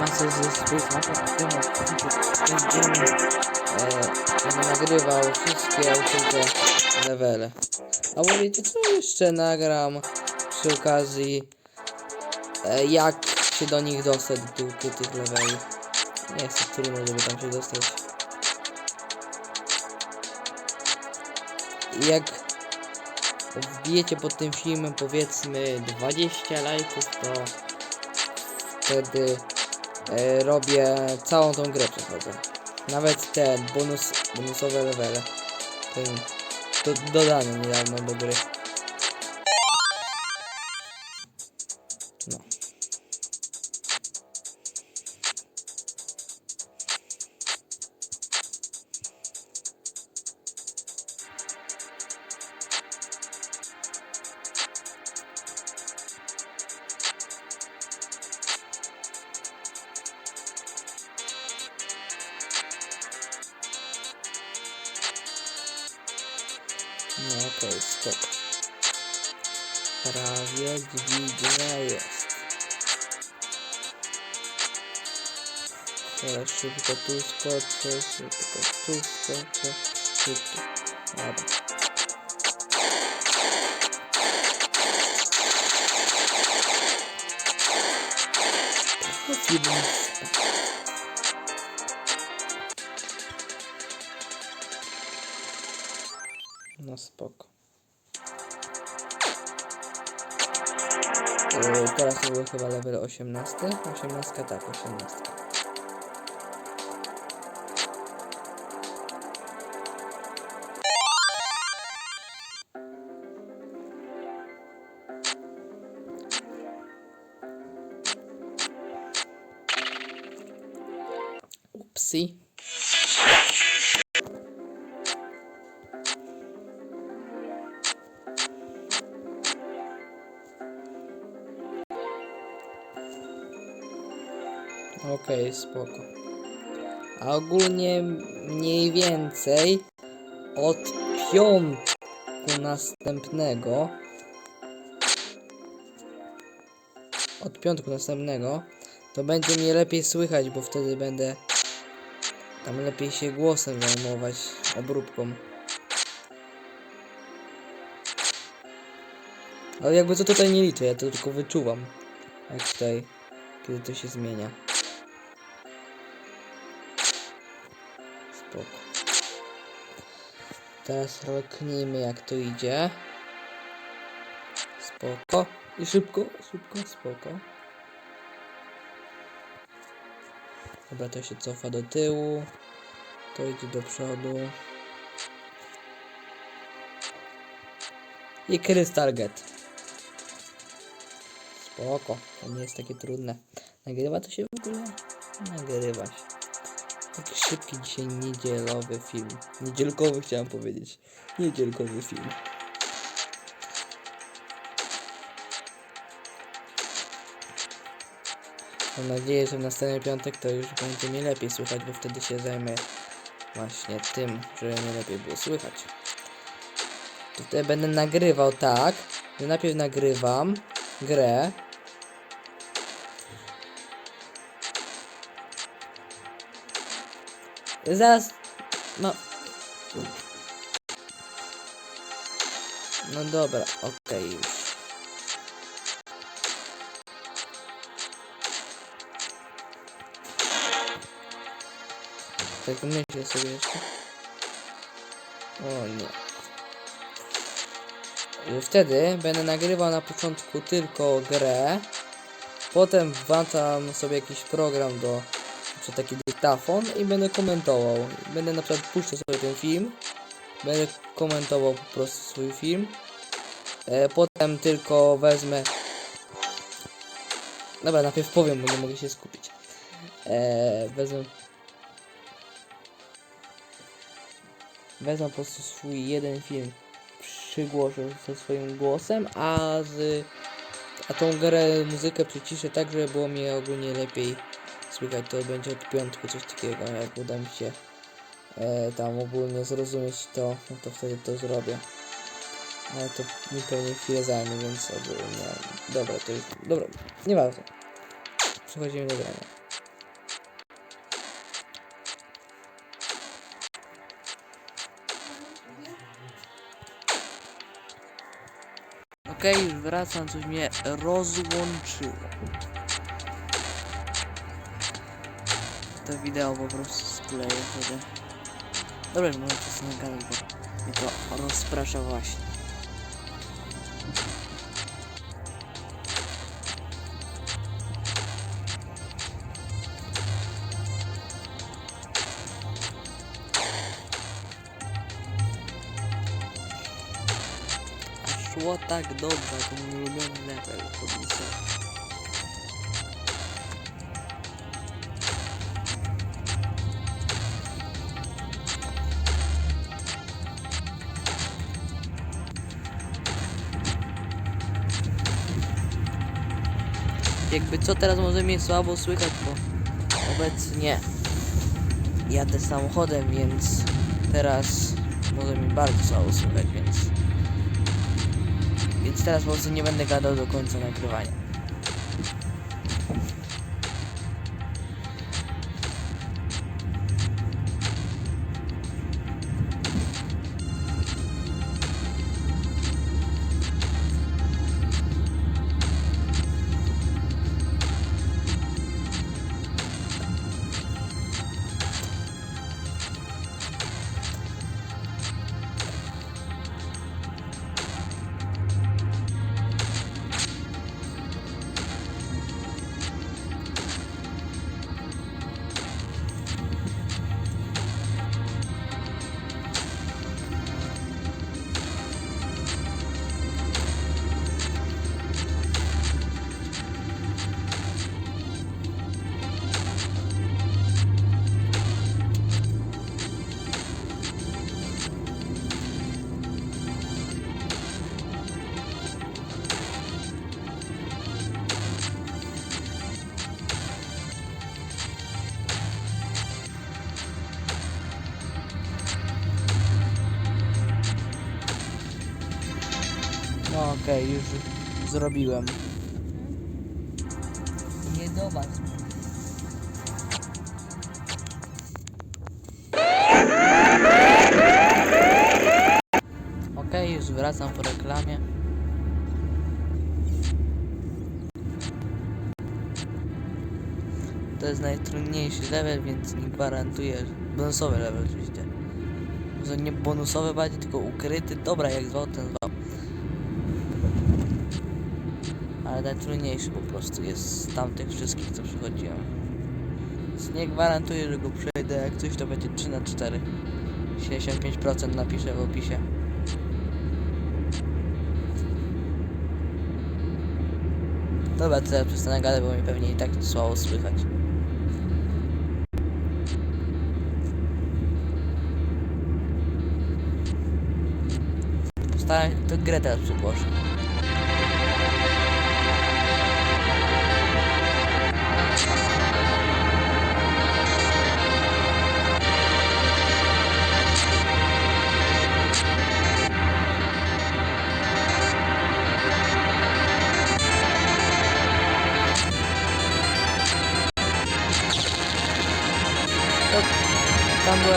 Ze Space Mafia w tym odcinku będziemy e, nagrywał wszystkie ukryte levele. A mówicie, co jeszcze nagram przy okazji e, jak się do nich dostać, do tych ukrytych leveli. Nie jest to trudno, żeby tam się dostać. Jak wbijecie pod tym filmem powiedzmy 20 lajków, to wtedy e, robię całą tą grę przechodzę. Nawet te bonus, bonusowe levele. Ten, to dodane niedawno do gry. Okej, spoko. Prawie dźwignia jest. Teraz szybko tu skoczę, szybko tu skoczę, szybko. Dobra. Chodzimy. No spoko. Yy, teraz to był chyba level 18. 18 tak, 18. Upsi. Okej, spoko. A ogólnie mniej więcej od piątku następnego od piątku następnego to będzie mnie lepiej słychać, bo wtedy będę tam lepiej się głosem zajmować, obróbką. Ale jakby co tutaj nie liczę, ja to tylko wyczuwam. Jak tutaj, kiedy to się zmienia. Spoko. Teraz leknijmy jak to idzie. Spoko. I szybko, szybko, spoko. Dobra, to się cofa do tyłu. To idzie do przodu. I Crystal Get. Spoko, to nie jest takie trudne. Nagrywa to się w ogóle? Nagrywa się. Taki szybki dzisiaj niedzielowy film. Niedzielkowy chciałem powiedzieć. Niedzielkowy film. Mam nadzieję, że w następny piątek to już będzie mnie lepiej słychać, bo wtedy się zajmę właśnie tym, żeby mnie lepiej było słychać. To wtedy będę nagrywał tak, że najpierw nagrywam grę. Zaraz. No. No dobra, okej już. Tak myślę sobie jeszcze. O nie. Wtedy będę nagrywał na początku tylko grę. Potem włączam sobie jakiś program do czy taki dyktafon i będę komentował. Będę na przykład puszczał sobie ten film. Będę komentował po prostu swój film. E, potem tylko wezmę. Dobra, najpierw powiem, bo nie mogę się skupić. E, wezmę. Wezmę po prostu swój jeden film. Przygłoszę ze swoim głosem, a z. A tą grę, muzykę przyciszę tak, żeby było mnie ogólnie lepiej słychać, to będzie od piątku coś takiego, jak uda mi się e, tam ogólnie zrozumieć to, no to wtedy to zrobię. Ale to mi pewnie chwilę zajmie, więc ogólnie, dobra, to już, dobra, nieważne. Przechodzimy do grania. Okej, okay, wracam, coś mnie rozłączyło. To wideo po prostu skleję sobie. Dobra, możecie sobie gadać, bo mnie to rozprasza właśnie. Szło tak dobrze, to mój ulubiony level podpisał. Jakby co teraz może mnie słabo słychać, bo obecnie jadę samochodem, więc teraz może mi bardzo słabo słychać, więc więc teraz po prostu nie będę gadał do końca nagrywania. No okej, już zrobiłem. Nie zobacz. Okej, już wracam po reklamie. To jest najtrudniejszy level, więc nie gwarantuję. Bonusowy level oczywiście. Może nie bonusowy bardziej, tylko ukryty. Dobra, jak zwał, ten zwał. Ale najtrudniejszy po prostu jest z tamtych wszystkich, co przychodziłem. Więc nie gwarantuję, że go przejdę. Jak coś, to będzie 3 na 4 75% napiszę w opisie. Dobra, tyle przestanę gadać, bo mi pewnie i tak słabo słychać. Postaram to grę teraz przygłoszę.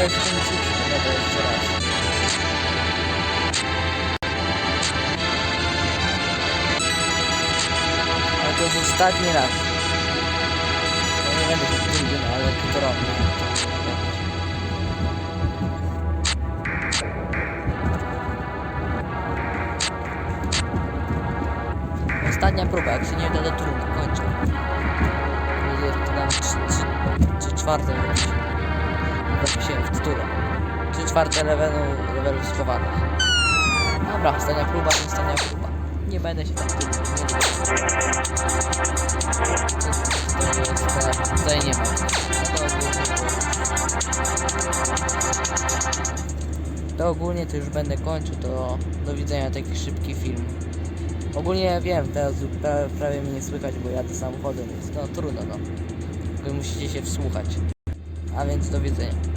Ten cyfr, to jeszcze raz. Ale to jest ostatni raz. Ja nie będę się drugi, no ale to robię. Ostatnia próba, jak się nie uda, to trudno, kończę. To nam trzy, trzy, trzy czwarte robić. Zapisałem w tytule. Trzy czwarte levelu, levelu schowanych. Dobra, ostatnia próba, to ostatnia próba. Nie będę się tak teraz, tutaj nie ma. To ogólnie, to już będę kończył, to do widzenia taki szybki film. Ogólnie wiem, teraz prawie mnie nie słychać, bo jadę samochodem, więc no trudno no. Wy musicie się wsłuchać. A więc do widzenia.